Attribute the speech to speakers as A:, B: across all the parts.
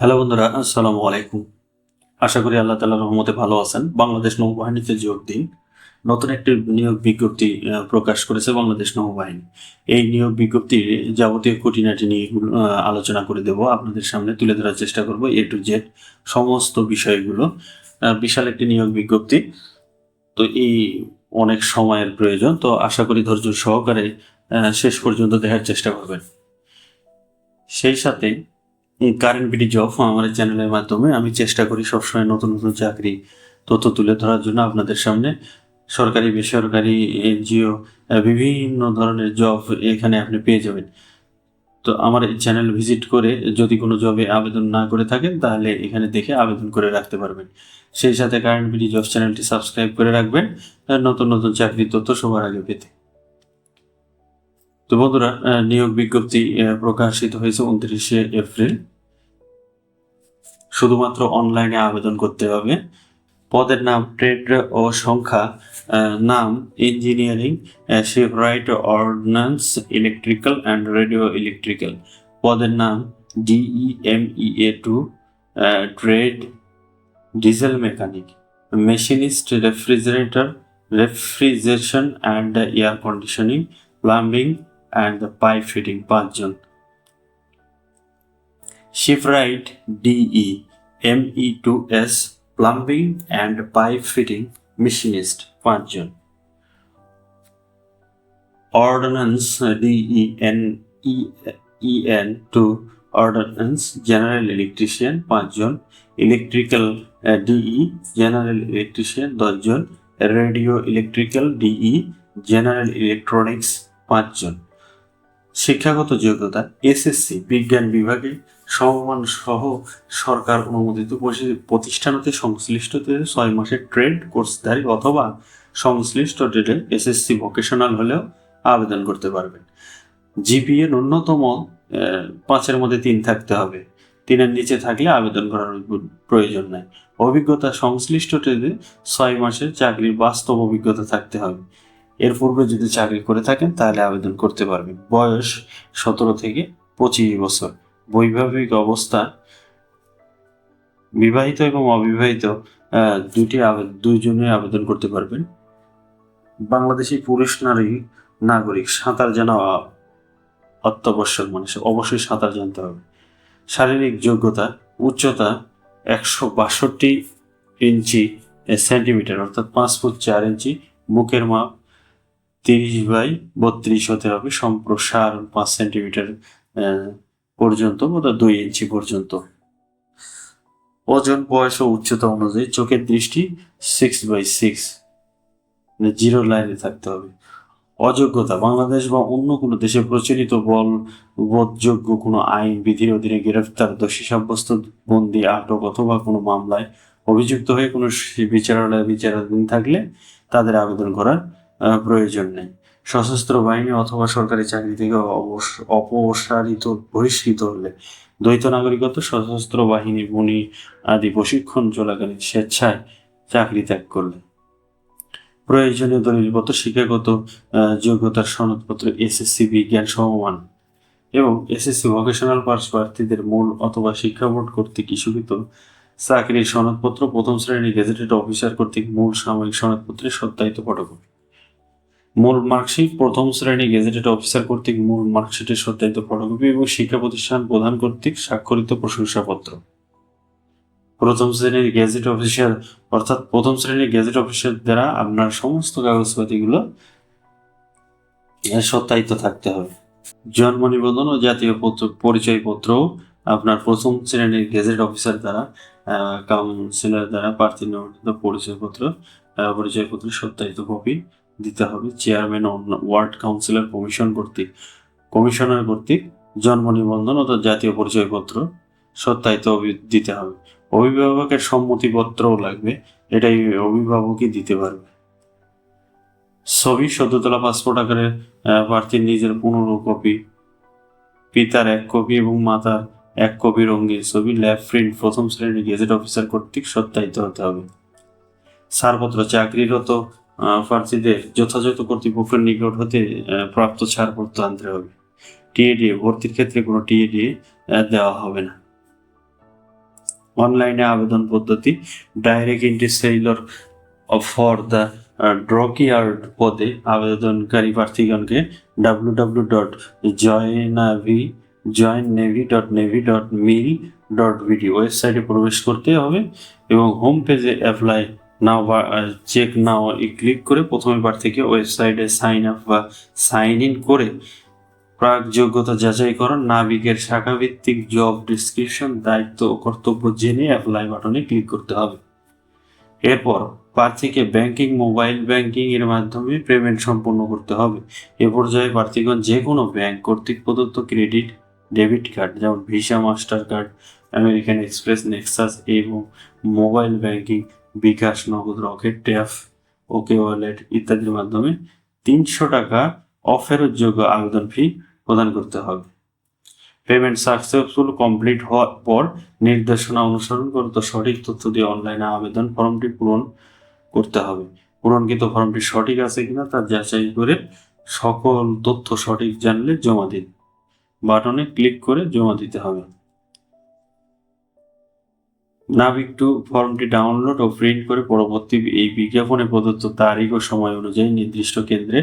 A: Hello বন্ধুরা, আসসালামু আলাইকুম। আশা করি আল্লাহ তালার রহমতে ভালো আছেন। বাংলাদেশ নৌবাহিনীতে যোগ দিন। নতুন একটি নিয়োগ বিজ্ঞপ্তি প্রকাশ করেছে বাংলাদেশ নৌবাহিনী। এই নিয়োগ বিজ্ঞপ্তির যাবতীয় খুঁটিনাটি নিয়ে আলোচনা করে দেব। আপনাদের সামনে তুলে ধরার চেষ্টা করব এ টু জেড সমস্ত বিষয়গুলো। বিশাল একটি নিয়োগ বিজ্ঞপ্তি। তো এই অনেক সময়ের প্রয়োজন। তো আশা করি ধৈর্য সহকারে শেষ পর্যন্ত দেখার চেষ্টা করবেন। সেই সাথে কারেন্ট বিডি জব আমার চ্যানেলের মাধ্যমে আমি চেষ্টা করি সবসময় নতুন নতুন চাকরি তথ্য তুলে ধরার জন্য আপনাদের সামনে। সরকারি, বেসরকারি, এনজিও বিভিন্ন ধরনের জব এখানে আপনি পেয়ে যাবেন। তো আমার এই চ্যানেল ভিজিট করে যদি কোনো জবে আবেদন না করে থাকেন, তাহলে এখানে দেখে আবেদন করে রাখতে পারবেন। সেই সাথে কারেন্ট বিডি জব চ্যানেলটি সাবস্ক্রাইব করে রাখবেন নতুন নতুন চাকরির তথ্য সবার আগে পেতে। তো বন্ধুরা নিয়োগ বিজ্ঞপ্তি প্রকাশিত হয়েছে উনত্রিশে এপ্রিল। শুধুমাত্র অনলাইনে আবেদন করতে হবে। পদের নাম ট্রেড ও সংখ্যা নাম engineering shipwright ordnance electrical and radio electrical পদের নাম DE M E A two trade diesel mechanic machinist refrigerator refrigeration and air conditioning plumbing and pipe fitting পাঁচজন shipwright DE M E two S plumbing and pipe fitting machinist পাঁচজন ordnance DE N E N two ordnance general electrician পাঁচজন electrical DE general electrician দশজন radio electrical DE general electronics পাঁচজন শিক্ষাগত যোগ্যতা, SSC, বিজ্ঞান বিভাগে সমমান সহ সরকার অনুমোদিত পরি- প্রতিষ্ঠান হতে সংশ্লিষ্ট ছয় মাসের ট্রেড কোর্সধারী অথবা সংশ্লিষ্ট ট্রেডে এসএসসি ভোকেশনাল হলেও আবেদন করতে পারবেন। জিপিএ ন্যূনতম পাঁচের মধ্যে তিন থাকতে হবে। তিনের নিচে থাকলে আবেদন করার প্রয়োজন নাই। অভিজ্ঞতা সংশ্লিষ্ট ট্রেডে ছয় মাসের চাকরির বাস্তব অভিজ্ঞতা থাকতে হবে। এর পূর্বে যদি চাকরি করে থাকেন, তাহলে আবেদন করতে পারবেন। বয়স সতেরো থেকে পঁচিশ বছর। বৈবাহিক অবস্থা বিবাহিত এবং অবিবাহিত দুটি দুইজনে আবেদন করতে পারবেন। বাংলাদেশি পুরুষ নারী নাগরিক সাঁতার জানা অত্যাবশ্যক মানে অবশ্যই সাঁতার জানতে হবে। শারীরিক যোগ্যতা, উচ্চতা একশো বাষট্টি ইঞ্চি সেন্টিমিটার, অর্থাৎ পাঁচ ফুট চার ইঞ্চি বুকের মাপ তিরিশ বাই বত্রিশ হতে হবে সম্প্রসারণ পাঁচ সেন্টিমিটার পর্যন্ত অর্থাৎ দুই ইঞ্চি পর্যন্ত। ওজন, বয়স ও উচ্চতা অনুযায়ী চোখের দৃষ্টি সিক্স বাই সিক্স জিরো লাইনে থাকতে হবে। অযোগ্যতা, বাংলাদেশ বা অন্য কোনো দেশে প্রচলিত বল, বোধযোগ্য কোনো আইন বিধির অধীনে গ্রেফতার, দোষী সাব্যস্ত, বন্দি, আটক অথবা কোনো মামলায় অভিযুক্ত হয়ে কোনো বিচারালয়ে বিচারাধীন থাকলে তাদের আবেদন করার প্রয়োজন নেই। সশস্ত্র বাহিনী অথবা সরকারি চাকরি থেকে অপসারিত, বহিষ্কৃত হলে দ্বৈত নাগরিকত্ব, সশস্ত্র বাহিনী বনি আদি প্রশিক্ষণ চলাকালীন স্বেচ্ছায় চাকরি ত্যাগ করলে। প্রয়োজনীয় দলিলপত্র, শিক্ষাগত যোগ্যতার সনদপত্র, এসএসসি বিজ্ঞান সমমান এবং এসএসসি ভোকেশনাল পাস প্রার্থীদের মূল অথবা শিক্ষা বোর্ড কর্তৃক ইস্যুকৃত চাকরির সনদপত্র, প্রথম শ্রেণির গেজেটেড অফিসার কর্তৃক মূল সাময়িক সনদপত্রের সত্যায়িত ফটোকপি। মূল মার্কশিট প্রথম শ্রেণি গেজেটেড অফিসার কর্তৃক মূল মার্কশিটের সত্যায়িত ফটোকপি এবং শিক্ষা প্রতিষ্ঠান প্রধান কর্তৃক স্বাক্ষরিত প্রশংসাপত্র। প্রথম শ্রেণির গেজেট অফিসার অর্থাৎ প্রথম শ্রেণির গেজেট অফিসার দ্বারা আপনার সমস্ত কাগজপাতিগুলো সত্যায়িত থাকতে হবে। জন্ম নিবন্ধন ও জাতীয় পত্র- পরিচয়পত্র আপনার প্রথম শ্রেণির গেজেট অফিসার দ্বারা কাউন্সিলর দ্বারা প্রার্থী নিবন্ধিত পরিচয়পত্র পরিচয়পত্রের সত্যায়িত কপি দিতে হবে চেয়ারম্যান ওয়ার্ড কাউন্সিলর কমিশন কর্তৃক। কমিশনার কর্তৃক জন্ম নিবন্ধন অর্থাৎ জাতীয় পরিচয়পত্র সত্যায়িত দিতে হবে। অভিভাবকের সম্মতিপত্রও লাগবে, এটাই অভিভাবকই দিতে পারবে। ছবি সদ্যতলা পাসপোর্ট আকারে প্রার্থীর নিজের পনেরো কপি পিতার এক কপি এবং মাতার এক কপি রঙিন ছবি ল্যাব প্রিন্ট প্রথম শ্রেণির গেজেট অফিসার কর্তৃক সত্যায়িত হতে হবে। ছাড়পত্র চাকরিরত প্রার্থীদের যথাযথ কর্তৃপক্ষের নিকট হতে প্রাপ্ত ছাড়পত্র আনতে হবে। টিএডি ভর্তির ক্ষেত্রে কোনো টিএডি দেওয়া হবে না। অনলাইনে আবেদন পদ্ধতি direct entry sailor for the dockyard পদে আবেদনকারী প্রার্থীগণকে W W dot join navy join navy dot navy dot mil dot BD ওয়েবসাইটে প্রবেশ করতে হবে এবং হোম পেজে অ্যাপ্লাই নাও বা চেক নাও ক্লিক করে প্রথমে বার থেকে ওয়েবসাইটে সাইন আপ বা সাইন ইন করে প্রাক যোগ্যতা যাচাইকরণ নাবিকের শাখাভিত্তিক জব ডিসক্রিপশন দায়িত্ব ও কর্তব্য জেনে অ্যাপ্লাই বাটনে ক্লিক করতে হবে। এরপর প্রার্থীকে ব্যাংকিং মোবাইল ব্যাংকিং এর মাধ্যমে পেমেন্ট সম্পন্ন করতে হবে। এ পর্যায়ে প্রার্থীগণ যে কোনো ব্যাংক কর্তৃক প্রদত্ত ক্রেডিট ডেবিট কার্ড যেমন Visa master card American Express Nexus এবং mobile banking bKash Nagad Rocket, tough, ওকে ওয়ালেট ইত্যাদির মাধ্যমে তিনশো টাকা অফেরতযোগ্য আবেদন ফি প্রদান করতে হবে। পেমেন্ট সাকসেসফুল কমপ্লিট হওয়ার পর নির্দেশনা অনুসরণ করে তো সঠিক তথ্য দিয়ে অনলাইনে আবেদন ফর্মটি পূরণ করতে হবে। পূরণকৃত ফর্মটি সঠিক আছে কিনা তা যাচাই করে সকল তথ্য সঠিক জানলে জমা দিন। বাটনে ক্লিক করে জমা দিতে হবে। নাবিক টু ফর্মটি ডাউনলোড ও প্রিন্ট করে পরবর্তী এই বিজ্ঞাপনে প্রদত্ত তারিখ ও সময় অনুযায়ী নির্দিষ্ট কেন্দ্রে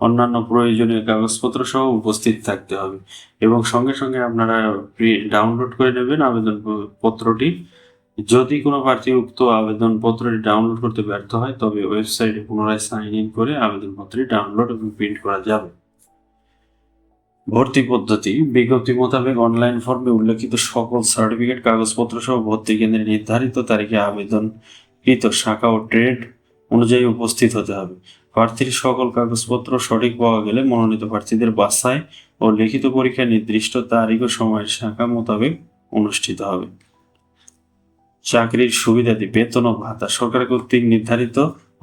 A: অন্যান্য প্রয়োজনীয় কাগজপত্র সহ উপস্থিত থাকতে হবে। এবং সঙ্গে সঙ্গে আপনারা ডাউনলোড করে নেবেন আবেদন পত্রটি যদি কোনো প্রার্থী উক্ত আবেদনপত্রটি ডাউনলোড করতে ব্যর্থ হয়, তবে ওয়েবসাইটে পুনরায় সাইন ইন করে আবেদনপত্রটি ডাউনলোড এবং প্রিন্ট করা যাবে। ভর্তি পদ্ধতি। বিজ্ঞপ্তি মোতাবেক অনলাইন ফর্মে উল্লেখিত সকল সার্টিফিকেট, কাগজপত্র সহ ভর্তি কেন্দ্রে নির্ধারিত তারিখে আবেদনকৃত শাখা ও ট্রেড অনুযায়ী উপস্থিত হতে হবে। প্রার্থীর সকল কাগজপত্র সঠিক পাওয়া গেলে মনোনীত প্রার্থীদের বাসায় ও লিখিত পরীক্ষা নির্দিষ্ট তারিখ ও সময়ের শাখা মোতাবেক অনুষ্ঠিত হবে। চাকরির সুবিধাদি বেতন ও ভাতা। সরকার কর্তৃক নির্ধারিত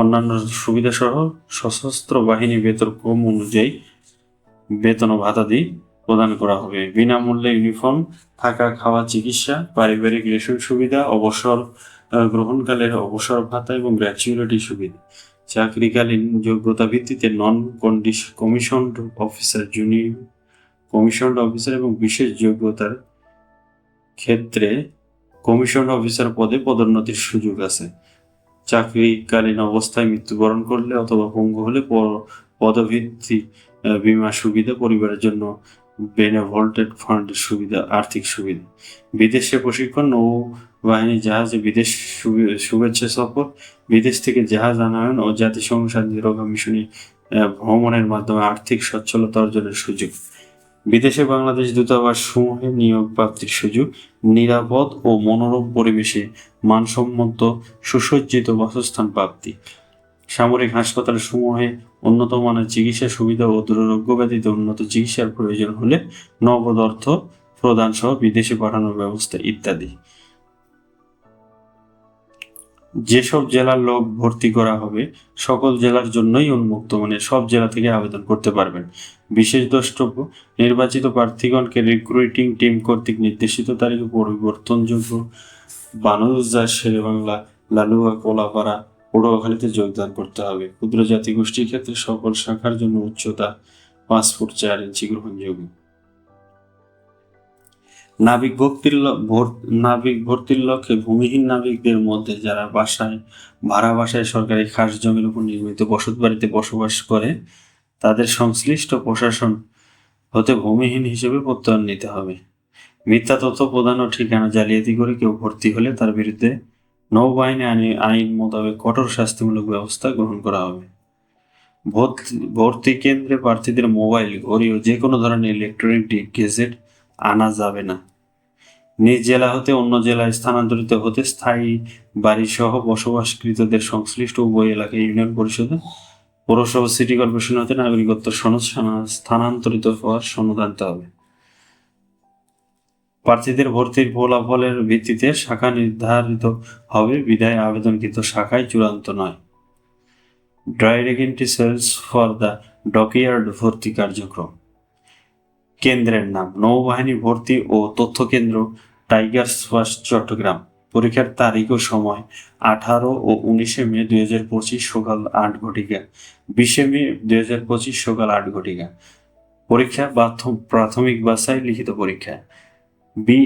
A: অন্যান্য সুবিধা সহ সশস্ত্র বাহিনী বেতন কম অনুযায়ী বেতন ও ভাতাদি প্রদান করা হবে। বিনামূল্যে ইউনিফর্ম, থাকা, খাওয়া, চিকিৎসা, পারিবারিক রেশন সুবিধা, অবসর গ্রহণকালের অবসর ভাতা এবং গ্র্যাচুইলিটি সুবিধা। চাকরিকালীন যোগ্যতা ভিত্তিতে non commission officer junior commission officer এবং বিশেষ যোগ্যতার ক্ষেত্রে কমিশন অফিসার পদে পদোন্নতির সুযোগ আছে। চাকরিকালীন অবস্থায় মৃত্যুবরণ করলে অথবা পঙ্গু হলে পদভিত্তি বীমা সুবিধা, পরিবারের জন্য বেনেভোল্টেড ফান্ডের সুবিধা, আর্থিক সুবিধা। বিদেশে প্রশিক্ষণ নৌ বাহিনী জাহাজে বিদেশ শুভে- শুভেচ্ছা সফর বিদেশ থেকে জাহাজ আনয়ন ও জাতিসংঘ শান্তি রক্ষা মিশনে ভ্রমণের মাধ্যমে আর্থিক সচ্ছলতা অর্জনের সুযোগ। বিদেশে বাংলাদেশ দূতাবাস সমূহে নিয়োগ প্রাপ্তির সুযোগ, নিরাপদ ও মনোরম পরিবেশে মানসম্মত, সুসজ্জিত বাসস্থান প্রাপ্তি। সামরিক হাসপাতাল সমূহে উন্নত মানের চিকিৎসা সুবিধা ও দুরারোগ্য ব্যতীত উন্নত চিকিৎসার প্রয়োজন হলে নগদ অর্থ প্রদান সহ বিদেশে পাঠানোর ব্যবস্থা ইত্যাদি। যেসব জেলার লোক ভর্তি করা হবে, সকল জেলার জন্যই উন্মুক্ত মানে সব জেলা থেকে আবেদন করতে পারবেন। বিশেষ দ্রষ্টব্য, নির্বাচিত প্রার্থীগণকে রিক্রুটিং টিম কর্তৃক নির্দেশিত তারিখে পরিবর্তনযোগ্য বানুজা শেরেবাংলা, লালুয়া, কোলাপাড়া পটুয়াখালীতে যোগদান করতে হবে। ক্ষুদ্র জাতিগোষ্ঠীর ক্ষেত্রে সকল শাখার জন্য উচ্চতা পাঁচ ফুট চার ইঞ্চি গ্রহণযোগ্য। নাবিক ভক্তির ল- নাবিক ভর্তির লক্ষ্যে ভূমিহীন নাবিকদের মধ্যে যারা বাসায় ভাড়া বাসায় সরকারি খাস জমির উপর নির্মিত বসত বাড়িতে বসবাস করে, তাদের সংশ্লিষ্ট প্রশাসন হতে ভূমিহীন হিসেবে প্রত্যয়ন নিতে হবে। মিথ্যা তথ্য প্রদান ও ঠিকানা জালিয়াতি করে কেউ ভর্তি হলে তার বিরুদ্ধে নৌবাহিনী আইন আইন মোতাবেক কঠোর শাস্তিমূলক ব্যবস্থা গ্রহণ করা হবে। ভর্তি- কেন্দ্রে প্রার্থীদের মোবাইল ঘড়ি ও যে কোনো ধরনের ইলেকট্রনিক গেজেট আনা যাবে না। নিজ জেলা হতে অন্য জেলায় স্থানান্তরিত হতে স্থায়ী বাড়ি সহ বসবাসকৃতদের সংশ্লিষ্ট উভয় এলাকায় ইউনিয়ন পরিষদে, পৌরসভা, সিটি কর্পোরেশন হতে নাগরিকত্ব সনদ স্থানান্তরিত হওয়ার সনদ আনতে হবে। প্রার্থীদের ভর্তির ফলাফলের ভিত্তিতে শাখা নির্ধারিত হবে। বিদায় আবেদনকৃত শাখায় চূড়ান্ত নয়। Direct entry sales for the dockyard ভর্তি কার্যক্রম। কেন্দ্রের নাম, নৌবাহিনী ভর্তি ও তথ্য কেন্দ্র টাইগার্স ফার্স্ট চট্টগ্রাম। পরীক্ষার তারিখ ও সময়, আঠারো ও উনিশে মে দুই হাজার পঁচিশ সকাল আট ঘটিকা, বিশে মে দুই হাজার পঁচিশ সকাল আট ঘটিকা। পরীক্ষা প্রাথমিক বাসায় লিখিত পরীক্ষা। বি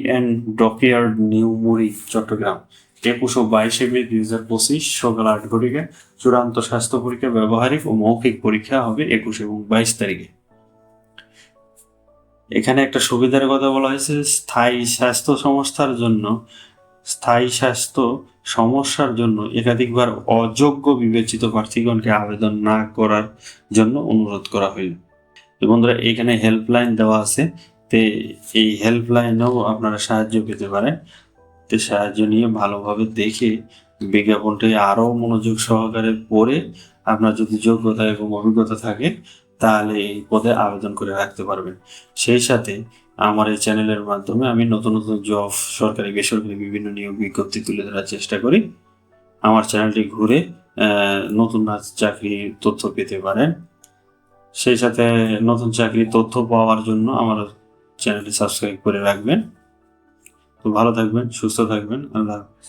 A: ডকইয়ার্ড নিউ মুড়ি, চট্টগ্রাম। একুশ ও বাইশে মে দুই হাজার পঁচিশ, সকাল আট ঘটিকে চূড়ান্ত স্বাস্থ্য পরীক্ষা, ব্যবহারিক ও মৌখিক পরীক্ষা হবে একুশ এবং বাইশ তারিখে। এখানে একটা সুবিধার কথা বলা হয়েছে, স্থায়ী স্বাস্থ্য সংস্থার জন্য, স্থায়ী স্বাস্থ্য সমস্যার জন্য একাধিকবার অযোগ্য বিবেচিত প্রার্থীগণকে আবেদন না করার জন্য অনুরোধ করা হইল। বন্ধুরা, এখানে হেল্পলাইন দেওয়া আছে তে এই হেল্পলাইনেও আপনারা সাহায্য পেতে পারেন। তে সাহায্য নিয়ে ভালোভাবে দেখে বিজ্ঞাপনটি আরও মনোযোগ সহকারে পড়ে আপনার যদি যোগ্যতা এবং অভিজ্ঞতা থাকে, তাহলে এই পদে আবেদন করে রাখতে পারবেন। সেই সাথে আমার এই চ্যানেলের মাধ্যমে আমি নতুন নতুন জব সরকারি, বেসরকারি বিভিন্ন নিয়োগ বিজ্ঞপ্তি তুলে ধরার চেষ্টা করি। আমার চ্যানেলটি ঘুরে নতুন চাকরি তথ্য পেতে পারেন। সেই সাথে নতুন চাকরির তথ্য পাওয়ার জন্য আমার চ্যানেলটি সাবস্ক্রাইব করে রাখবেন তো ভালো থাকবেন সুস্থ থাকবেন আল্লাহ হাফেজ।